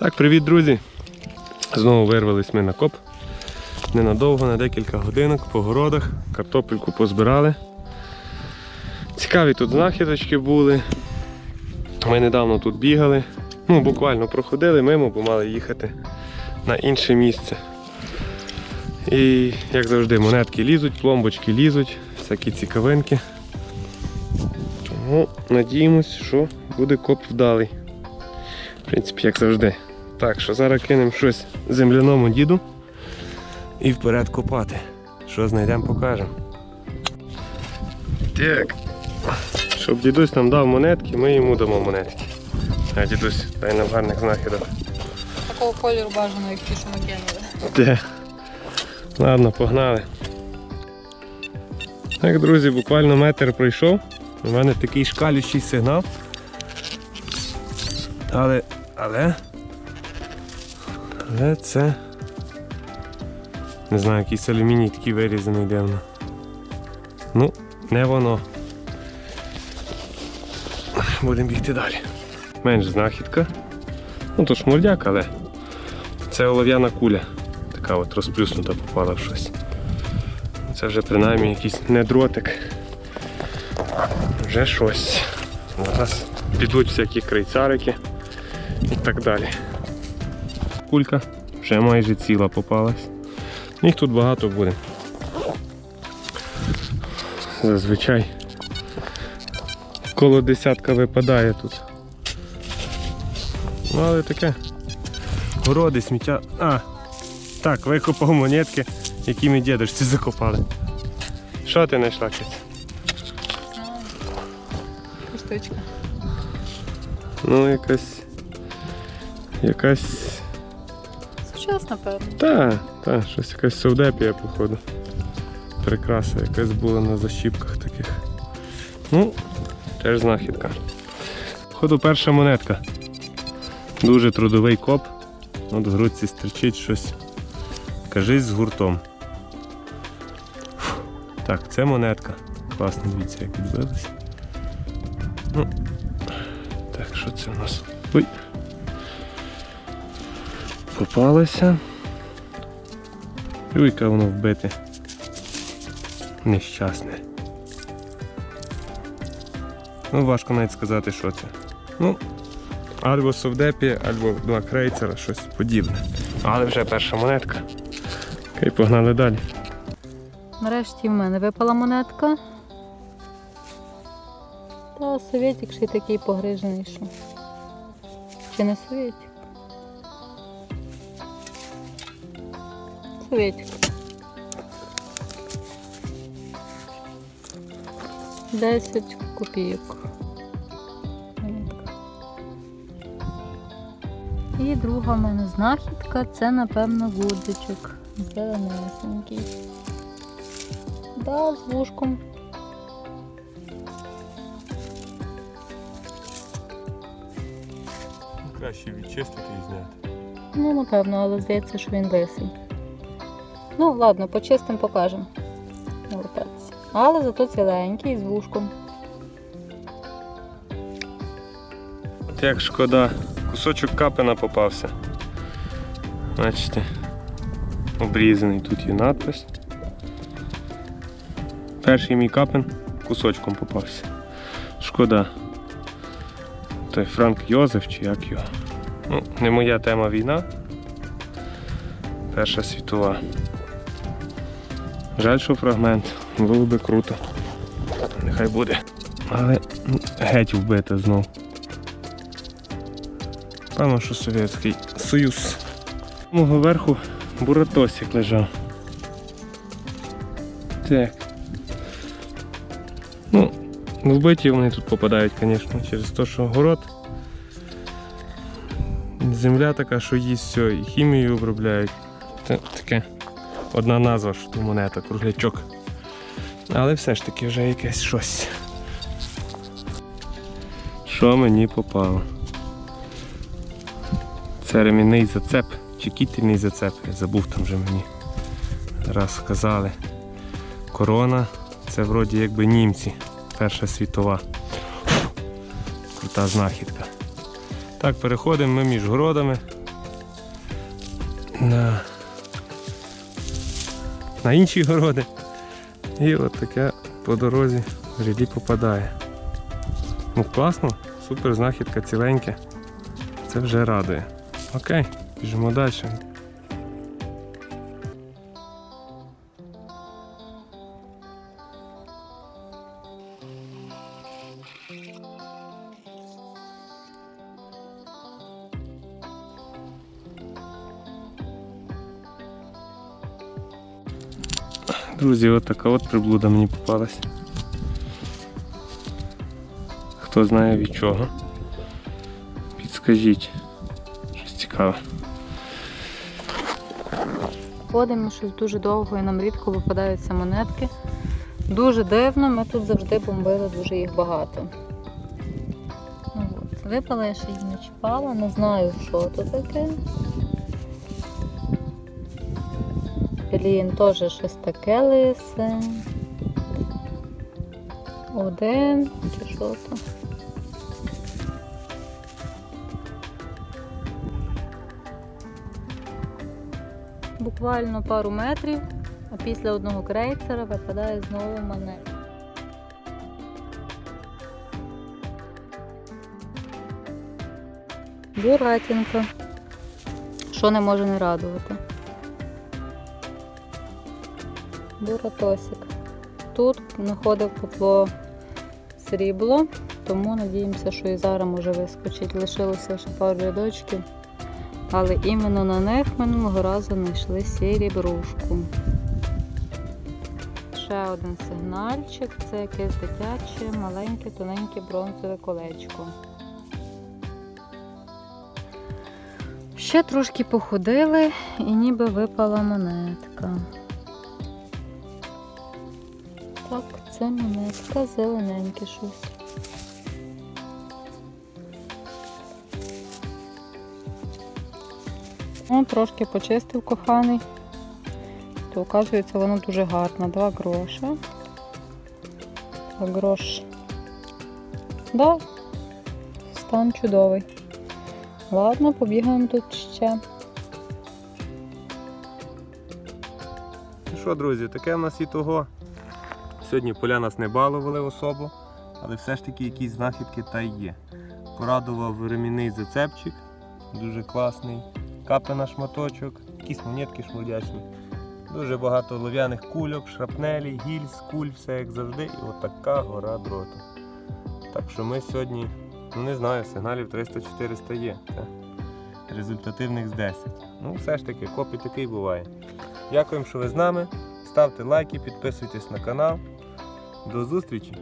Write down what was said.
Так, привіт, друзі! Знову вирвались ми на коп. Ненадовго, на декілька годинок по городах, картопельку позбирали. Цікаві тут знахідочки були. Ми недавно тут бігали. Ну, буквально проходили мимо, бо мали їхати на інше місце. І, як завжди, монетки лізуть, пломбочки лізуть, всякі цікавинки. Тому надіємось, що буде коп вдалий. В принципі, як завжди. Так, що зараз кинемо щось земляному діду і вперед копати. Що знайдемо, покажемо. Так. Щоб дідусь нам дав монетки, ми йому дамо монетки. А дідусь, дай нам гарних знахідок. Такого кольору бажано, як ті, що ми кинули. Де? Ладно, погнали. Так, друзі, буквально метр пройшов. У мене такий шкалючий сигнал. Але, але. Але це. Не знаю, якийсь алюміній такий вирізаний дивно. Ну, не воно. Будемо бігти далі. Менш знахідка. Ну, то шмурдяк, але це олов'яна куля. Така от розплюснута попала в щось. Це вже принаймні якийсь не дротик. Вже щось. Зараз підуть всякі крейцарики і так далі. Кулька вже майже ціла попалась. Їх тут багато буде. Зазвичай коло десятка випадає тут. Ну, але таке. Городи, сміття. А, так, викопав монетки, які ми дідушці закопали. Що ти знайшла Киця? Штучка. Ну, якась. Якась. Сучасна, певно. Та, та, щось якась совдепія, походу. Прикраса якась була на защіпках таких. Ну, теж знахідка. Походу перша монетка. Дуже трудовий коп. От в грудці стерчить щось. Кажись з гуртом. Фу. Так, це монетка. Класно, дивіться, як відбилася. Ну, так, що це у нас? Ой. Попалося. Яке воно вбите. Нещасне. Ну, важко навіть сказати, що це. Ну, або совдепі, або два крейцера, щось подібне. Але вже перша монетка. Окей, погнали далі. Нарешті в мене випала монетка. Та совєтик ще й такий погрижений, що. Чи не совєтик? Совєтик. Десять копійок. І друга в мене знахідка це, напевно, гудзичок. Зеленесенький. Да, з вушком. Краще відчистити і зняти. Ну, напевно, але здається, що він лисий. Ну, ладно, почистимо, покажемо. Але зато ціленький з вушком. От як шкода, кусочок капина попався. Бачите, обрізаний тут є надпис. Перший мій капин кусочком попався. Шкода. Той Франк Йозеф чи як його. Ну, не моя тема війна. Перша світова. Жаль, що фрагмент. Було би круто. Нехай буде. Але геть вбите знов. Певно, що Совєтський Союз. Мого верху буратосик лежав. Так. Ну, вбиті вони тут попадають, звісно, через те, що город. Земля така, що їсть все, і хімією обробляють. Це таке одна назва, що то монета, круглячок. Але все ж таки вже якесь щось. Що мені попало? Це ремінний зацеп чи кітельний зацеп, я забув там вже мені раз сказали. Корона це вроді якби німці, Перша світова. Крута знахідка. Так, переходимо ми між городами. на, на інші городи. І от таке по дорозі в ряді попадає. Ну класно, супер знахідка ціленьке. Це вже радує. Окей, біжимо далі. Друзі, от така от приблуда мені попалась. Хто знає від чого? Підскажіть. Щось цікаве. Ходимо щось дуже довго і нам рідко випадаються монетки. Дуже дивно, ми тут завжди бомбили, дуже їх багато. Ну, от. Випала, я ще їх не чіпала, не знаю, що то таке. Блін, теж щось таке лисе. Один чи що то. Буквально пару метрів, а після одного крейцера випадає знову монета. Буратінка. Що не може не радувати. Буратосик. Тут знаходив попло срібло, тому надіємося, що і зараз може вискочить. Лишилося ще пару рядочків. Але іменно на них минулого разу знайшли сірібрушку. Ще один сигнальчик це якесь дитяче, маленьке, тоненьке бронзове колечко. Ще трошки походили і ніби випала монетка. Це монетка, зелененьке щось. Ну, трошки почистив коханий. То оказується воно дуже гарно. Два гроші. Два грош. Да, стан чудовий. Ладно, побігаємо тут ще. Ну що, друзі, таке в нас і того. Сьогодні поля нас не балували особо, але все ж таки якісь знахідки та є. Порадував ремінний зацепчик, дуже класний. Капи на шматочок, якісь монетки шмудячні. Дуже багато лов'яних кульок, шрапнелей, гільз, куль, все як завжди. І отака гора дроту. Так що ми сьогодні, ну не знаю, сигналів 300-400 є. Це результативних з 10. Ну, все ж таки, копій такий буває. Дякуємо, що ви з нами. Ставте лайки, підписуйтесь на канал. До зустрічі!